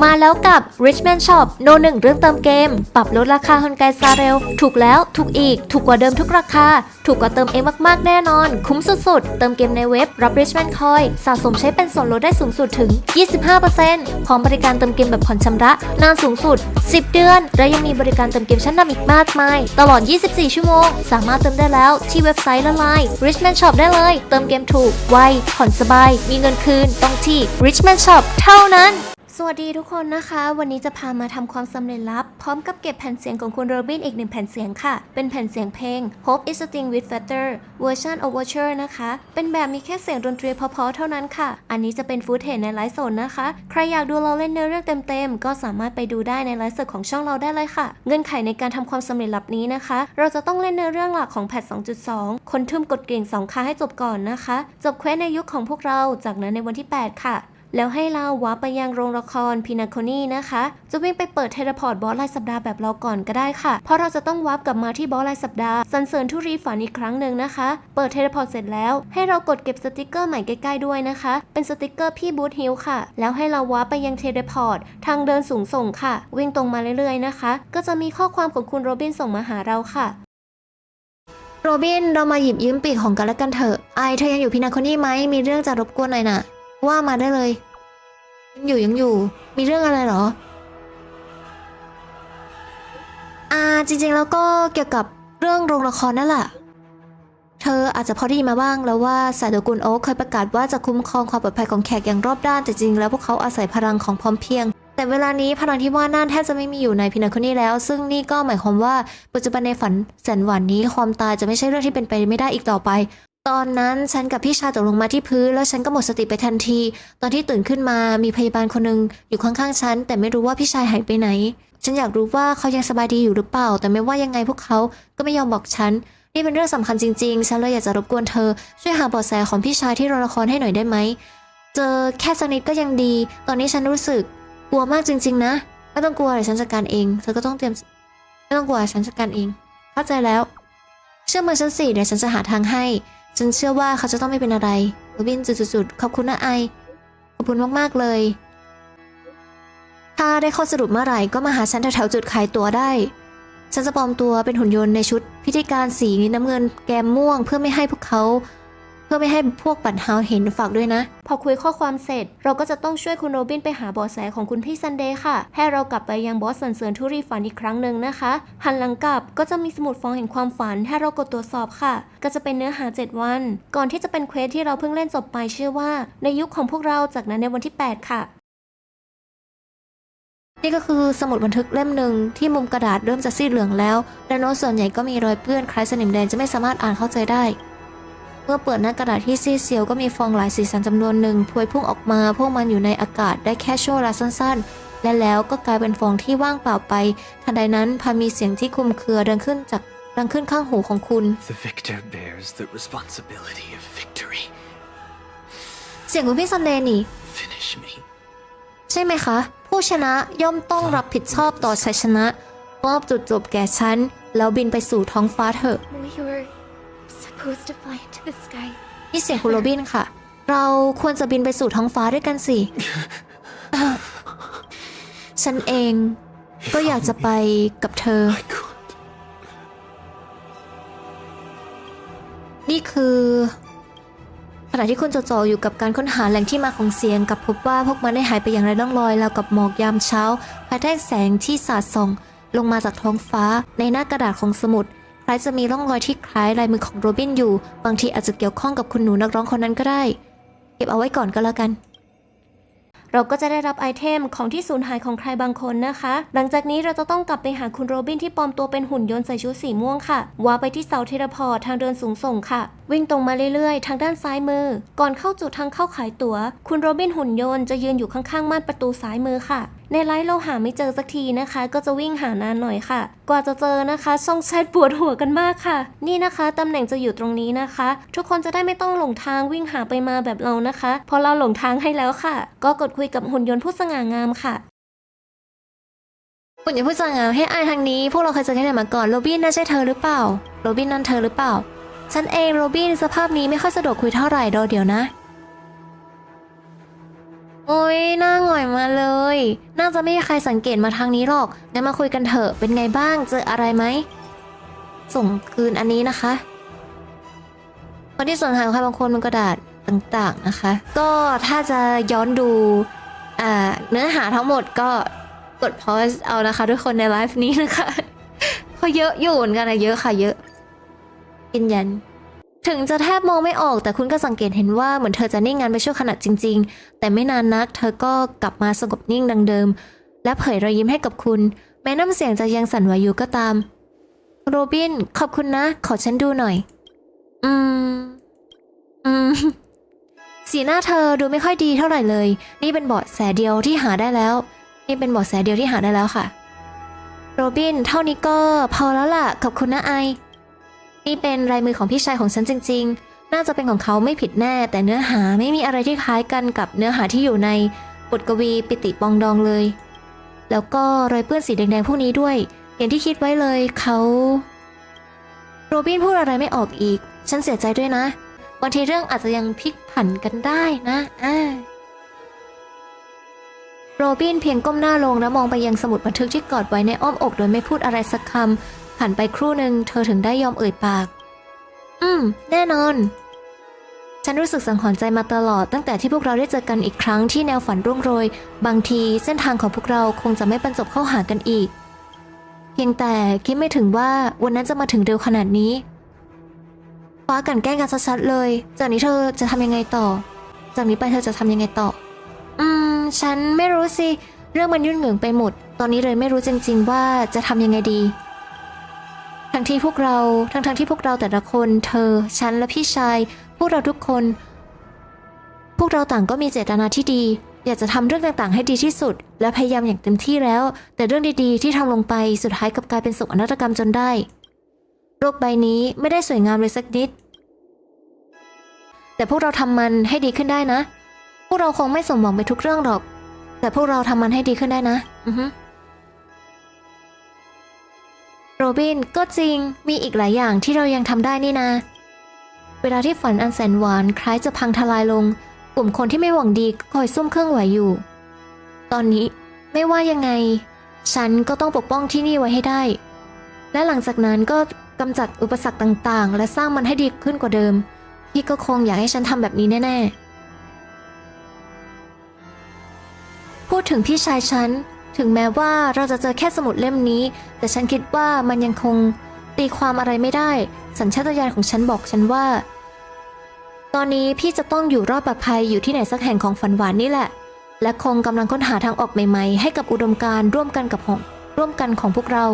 มาแล้วกับ Richman Shop โนหนึ่งเรื่องเติมเกม ปรับลดราคาฮอนไกซาเร็ว ถูกแล้ว ถูกอีก ถูกกว่าเดิมทุกราคา ถูกกว่าเติมเองมากๆ แน่นอน คุ้มสุดๆ เติมเกมในเว็บ รับ Richman Coin สะสมใช้เป็นส่วนลดได้สูงสุดถึง 25%พร้อมบริการเติมเกมแบบผ่อนชำระ นานสูงสุด 10 เดือน และยังมีบริการเติมเกมชั้นนำอีกมากมาย ตลอด 24 ชั่วโมง สามารถเติมได้แล้วที่เว็บไซต์และไลน์ Richman Shop ได้เลย เติมเกมถูก ไว ผ่อนสบาย มีเงินคืน ต้องที่ Richman Shop เท่านั้น สวัสดีทุกคนนะคะ วันนี้จะพามาทำความสำเร็จลับ พร้อมกับเก็บแผ่นเสียงของคุณโรบินอีกหนึ่งแผ่นเสียงค่ะ เป็นแผ่นเสียงเพลง Hope is a thing with feather เวอร์ชัน overture นะคะ เป็นแบบมีแค่เสียงดนตรีเพาะๆเท่านั้นค่ะ อันนี้จะเป็นฟูเทจในไลฟ์สดนะคะ ใครอยากดูเราเล่นเนื้อเรื่องเต็มๆ ก็สามารถไปดูได้ในไลฟ์สดของช่องเราได้เลยค่ะ เงื่อนไขในการทำความสำเร็จลับนี้นะคะ เราจะต้องเล่นเนื้อเรื่องหลักของแพท 2.2 คนทุ่มกดกิ่งสองครั้งให้จบก่อนนะคะ จบเควสในยุคของพวกเรา จากนั้นในวันที่ 8 ค่ะ แล้วให้เราวาไปยังโรงละครพินาโคนี่นะคะ จะวิ่งไปเปิดเทเลพอร์ตบอสรายสัปดาห์แบบเราก่อนก็ได้ค่ะ เพราะเราจะต้องวาร์ปกลับมาที่บอสรายสัปดาห์สันเสริญทุรีฝันอีกครั้งหนึ่งนะคะ เปิดเทเลพอร์ตเสร็จแล้ว ให้เรากดเก็บสติกเกอร์ใหม่ใกล้ๆด้วยนะคะ เป็นสติกเกอร์พี่บูธฮิลค่ะ แล้วให้เราวาร์ปไปยังเทเลพอร์ตทางเดินสูงส่งค่ะ วิ่งตรงมาเรื่อยๆนะคะ ก็จะมีข้อความของคุณโรบินส่งมาหาเราค่ะโรบิน เรามาหยิบยืมปีกของกันและกันเถอะ ไอเธอยังอยู่พินาโคนี่ไหม มีเรื่องจะรบกวนหน่อยน่ะ ว่ามาได้เลยยังอยู่ยังอยู่ มีเรื่องอะไรเหรอ อ่าจริงๆแล้วก็เกี่ยวกับเรื่องโรงละครนั่นแหละ เธออาจจะพอได้ยินมาบ้างแล้วว่าสายตระกูลโอ๊คเคยประกาศว่าจะคุ้มครองความปลอดภัยของแขกอย่างรอบด้านแต่จริงๆแล้วพวกเขาอาศัยพลังของพร้อมเพียง แต่เวลานี้พลังที่ว่านั่นแทบจะไม่มีอยู่ในพินาโคนี่แล้ว ซึ่งนี่ก็หมายความว่าปัจจุบันในฝันแสนหวานนี้ความตายจะไม่ใช่เรื่องที่เป็นไปไม่ได้อีกต่อไป ตอนนั้นฉันกับพี่ชายตกลงมาที่พื้น แล้วฉันก็หมดสติไปทันที ตอนที่ตื่นขึ้นมามีพยาบาลคนหนึ่งอยู่ข้างๆฉัน แต่ไม่รู้ว่าพี่ชายหายไปไหน ฉันอยากรู้ว่าเขายังสบายดีอยู่หรือเปล่า แต่ไม่ว่ายังไงพวกเขาก็ไม่ยอมบอกฉัน นี่เป็นเรื่องสำคัญจริงๆ ฉันเลยอยากจะรบกวนเธอ ช่วยหาเบาะแสของพี่ชายที่โรงละครให้หน่อยได้ไหมเจอแค่สักนิดก็ยังดี ตอนนี้ฉันรู้สึกกลัวมากจริง ๆ นะไม่ต้องกลัวเดี๋ยวฉันจัดการเองเธอก็ต้องเตรียมไม่ต้องกลัวฉันจัดการเอง เข้าใจแล้ว เชื่อมือฉันสิเดี๋ยวฉันจะหาทางให้ ฉันเชื่อว่าเขาจะต้องไม่เป็นอะไรโรบินจุดๆขอบคุณนะไอ ขอบคุณมากๆเลย ถ้าได้ข้อสรุปเมื่อไหร่ก็มาหาฉันแถวๆจุดขายตั๋วได้ ฉันจะปลอมตัวเป็นหุ่นยนต์ในชุด พิธีการสีน้ำเงินแกมม่วงเพื่อไม่ให้พวกเขา พื่อไม่ให้พวกบัตรฮาวเห็นฝากด้วยนะ พอคุยข้อความเสร็จ เราก็จะต้องช่วยคุณโรบินไปหาบาะแสของคุณพี่ซันเดย์ค่ะ ให้เรากลับไปยังบอสสันเสริญทุรีฝันอีกครั้งหนึ่งนะคะ หันหลังกลับก็จะมีสมุดฟองแห่งความฝัน ให้เรากดตรวจสอบค่ะ ก็จะเป็นเนื้อหา 7 วัน ก่อนที่จะเป็นเควสที่เราเพิ่งเล่นจบไปชื่อว่า ในยุคของพวกเราจากนั้นในวันที่ 8 ค่ะนี่ก็คือสมุดบันทึกเล่มหนึ่งที่มุมกระดาษเริ่มจะซีดเหลืองแล้ว และโน้ตส่วนใหญ่ก็มีรอยเปื้อนคล้ายสนิมแดงจะไม่สามารถอ่านเข้าใจได้ เมื่อเปิดหน้ากระดาษที่ซีดเซียวก็มีฟองหลายสีสันจำนวนหนึ่งพวยพุ่งออกมา พวกมันอยู่ในอากาศได้แค่ช่วงเวลาสั้นๆ และแล้วก็กลายเป็นฟองที่ว่างเปล่าไป ทันใดนั้นพามีเสียงที่คลุมเครือดังขึ้นจากดังขึ้นข้างหูของคุณ The victor bears the responsibility of victory. เสียงคุณพี่ซันเดย์นี่ Finish me. ใช่ไหมคะ ผู้ชนะย่อมต้องรับผิดชอบต่อชัยชนะมอบจุดจบแก่ฉัน แล้วบินไปสู่ท้องฟ้าเถอะ We were supposed to fly into the sky. นี่เสียงคุณโรบินค่ะ เราควรจะบินไปสู่ท้องฟ้าด้วยกันสิเอ่อฉันเองก็อยากจะไปกับเธอ I could. นี่คือขณะที่คุณจดจ่ออยู่กับการค้นหาแหล่งที่มาของเสียงกลับพบว่าพวกมันได้หายไปอย่างไรล่องลอยแล้วกับหมอกยามเช้าภายใต้แสงที่สาดส่อง ลงมาจากท้องฟ้าในหน้ากระดาษของสมุด คล้ายจะมีร่องรอยที่คล้ายลายมือของโรบินอยู่ บางทีอาจจะเกี่ยวข้องกับคุณหนูนักร้องคนนั้นก็ได้ เก็บเอาไว้ก่อนก็แล้วกัน เราก็จะได้รับไอเทมของที่สูญหายของใครบางคนนะคะ หลังจากนี้เราจะต้องกลับไปหาคุณโรบินที่ปลอมตัวเป็นหุ่นยนต์ใส่ชุดสีม่วงค่ะว่าไปที่เสาเทเลพอร์ตทางเดินสูงส่งค่ะ วิ่งตรงมาเรื่อยๆ ทางด้านซ้ายมือ ก่อนเข้าจุดทางเข้าขายตัว๋ว คุณโรบินหุ่นยนต์จะยืนอยู่ข้างๆม่านประตูซ้ายมือค่ะ ในไลฟ์เราหาไม่เจอสักทีนะคะ ก็จะวิ่งหานานหน่อยค่ะ กว่าจะเจอนะคะช่องแชทปวดหัวกันมากค่ะ นี่นะคะตำแหน่งจะอยู่ตรงนี้นะคะ ทุกคนจะได้ไม่ต้องหลงทางวิ่งหาไปมาแบบเรานะคะเพราะเราหลงทางให้แล้วค่ะ ก็กดคุยกับหุ่นยนต์ผู้สง่างามค่ะหุ่นยนต์ผู้สง่างามให้อายทางนี้ พวกเราเคยเจอกันไหนมาก่อนโรบินน่าใช่เธอหรือเปล่าโรบินนั่นเธอหรือเปล่า ฉันเองโรบินสภาพนี้ไม่ค่อยสะดวกคุยเท่าไหร่รอเดี๋ยวนะ โอ้ยหน้าหงอยมาเลย น่าจะไม่มีใครสังเกตมาทางนี้หรอก งั้นมาคุยกันเถอะ เป็นไงบ้าง เจออะไรไหม ส่งคืนอันนี้นะคะ คนที่ส่งทางใครบางคนมันกระดาษต่างๆนะคะ ก็ถ้าจะย้อนดูอ่าเนื้อหาทั้งหมดก็กดพอสเอานะคะ ทุกคนในไลฟ์นี้นะคะเพราะเยอะอยู่เหมือนกันนะเยอะค่ะเยอะยืนยัน ถึงจะแทบมองไม่ออกแต่คุณก็สังเกตเห็นว่าเหมือนเธอจะนิ่งงานไปชั่วขณะจริง ๆ แต่ไม่นานนัก เธอก็กลับมาสงบนิ่งดังเดิม และเผยรอยยิ้มให้กับคุณ แม้น้ำเสียงจะยังสั่นไหวอยู่ก็ตาม โรบิน ขอบคุณนะ ขอฉันดูหน่อย อืม อืม สีหน้าเธอดูไม่ค่อยดีเท่าไหร่เลย นี่เป็นเบาะแสเดียวที่หาได้แล้ว นี่เป็นเบาะแสเดียวที่หาได้แล้วค่ะ โรบิน เท่านี้ก็พอแล้วล่ะ ขอบคุณนะไอ นี่เป็นลายมือของพี่ชายของฉันจริง ๆ น่าจะเป็นของเขาไม่ผิดแน่ แต่เนื้อหาไม่มีอะไรที่คล้ายกันกับเนื้อหาที่อยู่ในบทกวีปิติปองดองเลย แล้วก็รอยเปื้อนสีแดงๆพวกนี้ด้วย อย่างที่คิดไว้เลยเขาโรบินพูดอะไรไม่ออกอีก ฉันเสียใจด้วยนะบางทีเรื่องอาจจะยังพลิกผันกันได้นะอ่าโรบินเพียงก้มหน้าลงและมองไปยังสมุดบันทึกที่กอดไว้ในอ้อมอกโดยไม่พูดอะไรสักคำ ผ่านไปครู่หนึ่งเธอถึงได้ยอมเอ่ยปาก อืม แน่นอน ฉันรู้สึกสังหรณ์ใจมาตลอดตั้งแต่ที่พวกเราได้เจอกันอีกครั้งที่แนวฝันร่วงโรย บางทีเส้นทางของพวกเราคงจะไม่บรรจบเข้าหากันอีก เพียงแต่คิดไม่ถึงว่าวันนั้นจะมาถึงเร็วขนาดนี้ฟ้ากันแกล้งกันชัดๆเลย จากนี้เธอจะทำยังไงต่อ จากนี้ไปเธอจะทำยังไงต่อ อืม ฉันไม่รู้สิ เรื่องมันยุ่งเหยิงไปหมด ตอนนี้เลยไม่รู้จริงๆว่าจะทำยังไงดี ทั้งที่พวกเราทั้งทั้งที่พวกเราแต่ละคนเธอ ฉันและพี่ชาย พวกเราทุกคน พวกเราต่างก็มีเจตนาที่ดี อยากจะทำเรื่องต่างๆ ให้ดีที่สุด และพยายามอย่างเต็มที่แล้ว แต่เรื่องดีๆ ที่ทำลงไปสุดท้ายกลับกลายเป็นโศกนาฏกรรมจนได้ โลกใบนี้ไม่ได้สวยงามเลยสักนิด แต่พวกเราทำมันให้ดีขึ้นได้นะ พวกเราคงไม่สมหวังไปทุกเรื่องหรอก แต่พวกเราทำมันให้ดีขึ้นได้นะ อือฮึ บินก็จริง มีอีกหลายอย่างที่เรายังทำได้นี่นาเวลาที่ฝันอันแสนหวานคล้ายจะพังทลายลง กลุ่มคนที่ไม่หวังดีก็คอยซุ่มเครื่องไหวอยู่ ตอนนี้ไม่ว่ายังไง ฉันก็ต้องปกป้องที่นี่ไว้ให้ได้ และหลังจากนั้นก็กำจัดอุปสรรคต่างๆ และสร้างมันให้ดีขึ้นกว่าเดิม พี่ก็คงอยากให้ฉันทำแบบนี้แน่ ๆ พูดถึงพี่ชายฉัน ถึงแม้ว่าเราจะเจอแค่สมุดเล่มนี้ แต่ฉันคิดว่ามันยังคงตีความอะไรไม่ได้ สัญชาตญาณของฉันบอกฉันว่า ตอนนี้พี่จะต้องอยู่รอดปลอดภัยอยู่ที่ไหนสักแห่งของฝันหวานนี่แหละ และคงกำลังค้นหาทางออกใหม่ๆ ให้กับอุดมการณ์ร่วมกันกับของร่วมกันของพวกเรา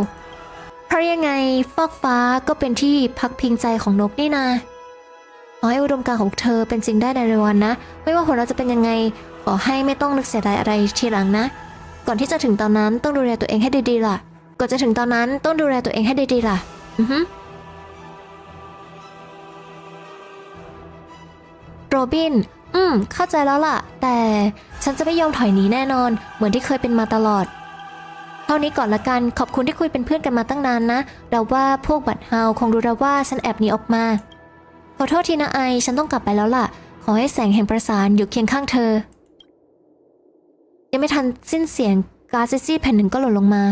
เพราะยังไงฟากฟ้าก็เป็นที่พักพิงใจของนกนี่นาขอให้อุดมการของเธอเป็นจริงได้ในเร็ววันนะ ไม่ว่าผลเราจะเป็นยังไงขอให้ไม่ต้องนึกเสียดายอะไรทีหลังนะ ก่อนที่จะถึงตอนนั้นต้องดูแลตัวเองให้ดีๆล่ะ ก่อนจะถึงตอนนั้นต้องดูแลตัวเองให้ดีๆล่ะ อือฮึโรบิน อืม เข้าใจแล้วล่ะ แต่ฉันจะไม่ยอมถอยหนีแน่นอน เหมือนที่เคยเป็นมาตลอด เท่านี้ก่อนละกัน ขอบคุณที่คุยเป็นเพื่อนกันมาตั้งนานนะ เราว่าพวกบัตเฮาคงรู้แล้วว่าฉันแอบหนีออกมา ขอโทษทีนะไอ ฉันต้องกลับไปแล้วล่ะ ขอให้แสงแห่งประสานอยู่เคียงข้างเธอ ยังไม่ทันสิ้นเสียงการ์ดซิซี่แผ่นหนึ่งก็หล่นลงมา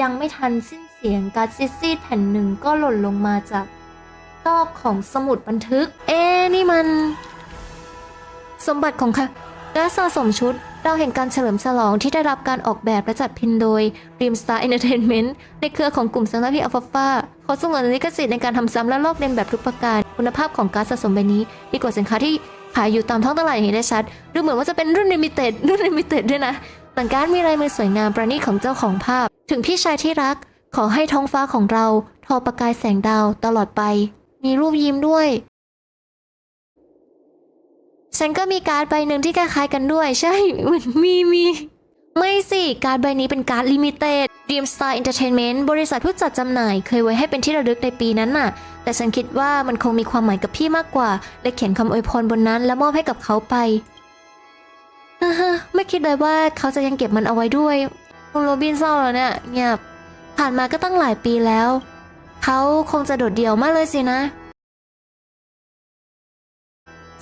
ยังไม่ทันสิ้นเสียงการ์ดซิซี่แผ่นหนึ่งก็หล่นลงมาจากซอกของสมุดบันทึก เอ๊นี่มัน สมบัติของค่ะและสะสมชุดดาวแห่งการเฉลิมฉลองที่ได้รับการออกแบบและจัดพิมพ์โดย Dream Star Entertainment ในเครือของกลุ่มสังกัดพี่อัลฟาฟาเขาสงวนลิขสิทธิ์ในการทำซ้ำและลอกเลียนแบบทุกประการ คุณภาพของการสะสมใบนี้ ดีกว่าสินค้าที่ ขายอยู่ตามท้องตลาดอย่างเห็นได้ชัด ดูเหมือนว่าจะเป็นรุ่นลิมิเต็ดรุ่นลิมิเต็ดด้วยนะหลังการมีลายมือสวยงามประณีตของเจ้าของภาพ ถึงพี่ชายที่รัก ขอให้ท้องฟ้าของเรา ทอประกายแสงดาวตลอดไป มีรูปยิ้มด้วย ฉันก็มีการ์ดใบหนึ่งที่คล้ายๆกันด้วย ใช่เหมือนมีมี ไม่สิ การ์ดใบนี้เป็นการ์ดลิมิเต็ด Dream Star Entertainment บริษัทผู้จัดจำหน่ายเคยไว้ให้เป็นที่ระลึกในปีนั้นน่ะ แต่ฉันคิดว่ามันคงมีความหมายกับพี่มากกว่าและเขียนคำอวยพรบนนั้นและมอบให้กับเขาไปอ่าฮไม่คิดเลยว่าเขาจะยังเก็บมันเอาไว้ด้วย คุณโรบินเศร้าแล้วเนี่ยเงียบผ่านมาก็ตั้งหลายปีแล้ว เขาคงจะโดดเดี่ยวมากเลยสินะ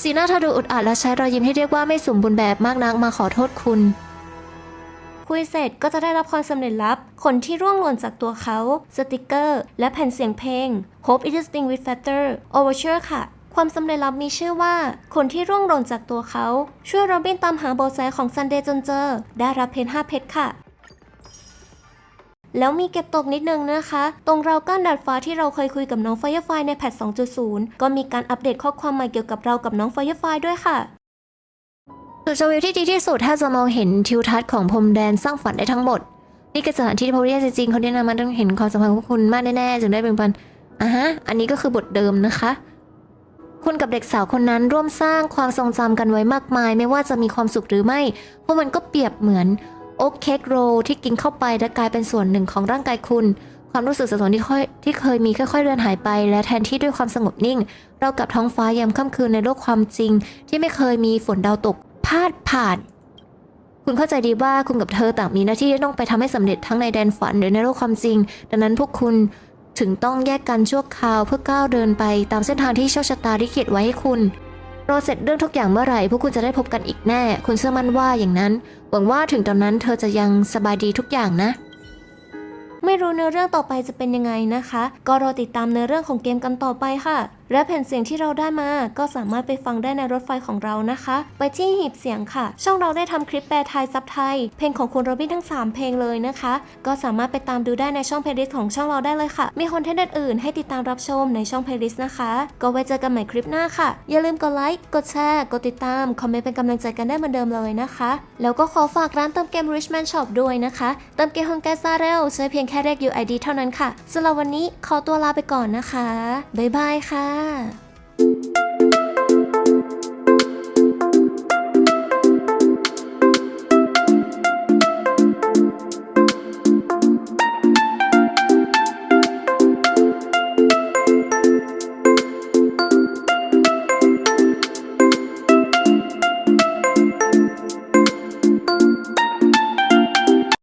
สีหน้าเธอดูอุดอัดและใช้รอยยิ้มที่เรียกว่าไม่สมบูรณ์แบบมากนักมาขอโทษคุณ คุยเสร็จก็จะได้รับความสำเร็จลับ คนที่ร่วงหล่นจากตัวเขา สติกเกอร์ และแผ่นเสียงเพลง Hope it is thing with factor overture ค่ะความสำเร็จลับมีชื่อว่า คนที่ร่วงหล่นจากตัวเขา ช่วยโรบินตามหาเบาะแสของซันเดย์จนเจอ ได้รับเพชร5เพชรค่ะ แล้วมีเก็บตกนิดนึงนะคะ ตรงราวกั้นดาดฟ้าที่เราเคยคุยกับน้อง Firefly ในแพท2.0 ก็มีการอัปเดตข้อความใหม่เกี่ยวกับเรากับน้อง Firefly ด้วยค่ะ จุดชมวิวที่ดีที่สุดถ้าจะมองเห็นทิวทัศน์ของพรมแดนสร้างฝันได้ทั้งหมด นี่คือสถานที่ที่พระเรียจริงๆเขาแนะนำมาต้องเห็นความสัมพันธ์ของคุณมากแน่ๆจึงได้เป็นพันอะฮะ อันนี้ก็คือบทเดิมนะคะ คุณกับเด็กสาวคนนั้นร่วมสร้างความทรงจำกันไว้มากมาย ไม่ว่าจะมีความสุขหรือไม่เพราะมันก็เปรียบเหมือนโอ๊กเค้กโรที่กินเข้าไปและกลายเป็นส่วนหนึ่งของร่างกายคุณความรู้สึกสับสนที่ค่อยที่เคยมีค่อยๆเลือนหายไป และแทนที่ด้วยความสงบนิ่ง เรากับท้องฟ้ายามค่ำคืนในโลกความจริง ที่ไม่เคยมีฝนดาวตกาดผ่าน คุณเข้าใจดีว่าคุณกับเธอต่างมีหน้าที่ที่ต้องไปทำให้สำเร็จทั้งในแดนฝันหรือในโลกความจริง ดังนั้นพวกคุณถึงต้องแยกกันชั่วคราวเพื่อก้าวเดินไปตามเส้นทางที่โชคชะตาลิขิตไว้ให้คุณรอเสร็จเรื่องทุกอย่างเมื่อไหร่พวกคุณจะได้พบกันอีกแน่ คุณเชื่อมั่นว่าอย่างนั้น หวังว่าถึงตอนนั้นเธอจะยังสบายดีทุกอย่างนะ ไม่รู้เนื้อเรื่องต่อไปจะเป็นยังไงนะคะ ก็รอติดตามเนื้อเรื่องของเกมกันต่อไปค่ะ และแผ่นเสียงที่เราได้มา ก็สามารถไปฟังได้ในรถไฟของเรานะคะ ไปที่หีบเสียงค่ะ ช่องเราได้ทำคลิปแปลไทยซับไทย เพลงของคุณโรบินทั้ง 3 เพลงเลยนะคะ ก็สามารถไปตามดูได้ในช่องเพลย์ลิสต์ของช่องเราได้เลยค่ะ มีคอนเทนต์อื่นๆให้ติดตามรับชมในช่องเพลย์ลิสต์นะคะ ก็ไว้เจอกันใหม่คลิปหน้าค่ะ อย่าลืมกดไลค์ กดแชร์ กดติดตาม คอมเมนต์เป็นกำลังใจกันได้เหมือนเดิมเลยนะคะ แล้วก็ขอฝากร้านเติมเกม Richman Shop ด้วยนะคะ เติมเกมฮองแกซาเรลใช้เพียงแค่เรียก UID เท่านั้นค่ะสำหรับวันนี้ขอตัวลาไปก่อนนะคะบ๊ายบายค่ะう。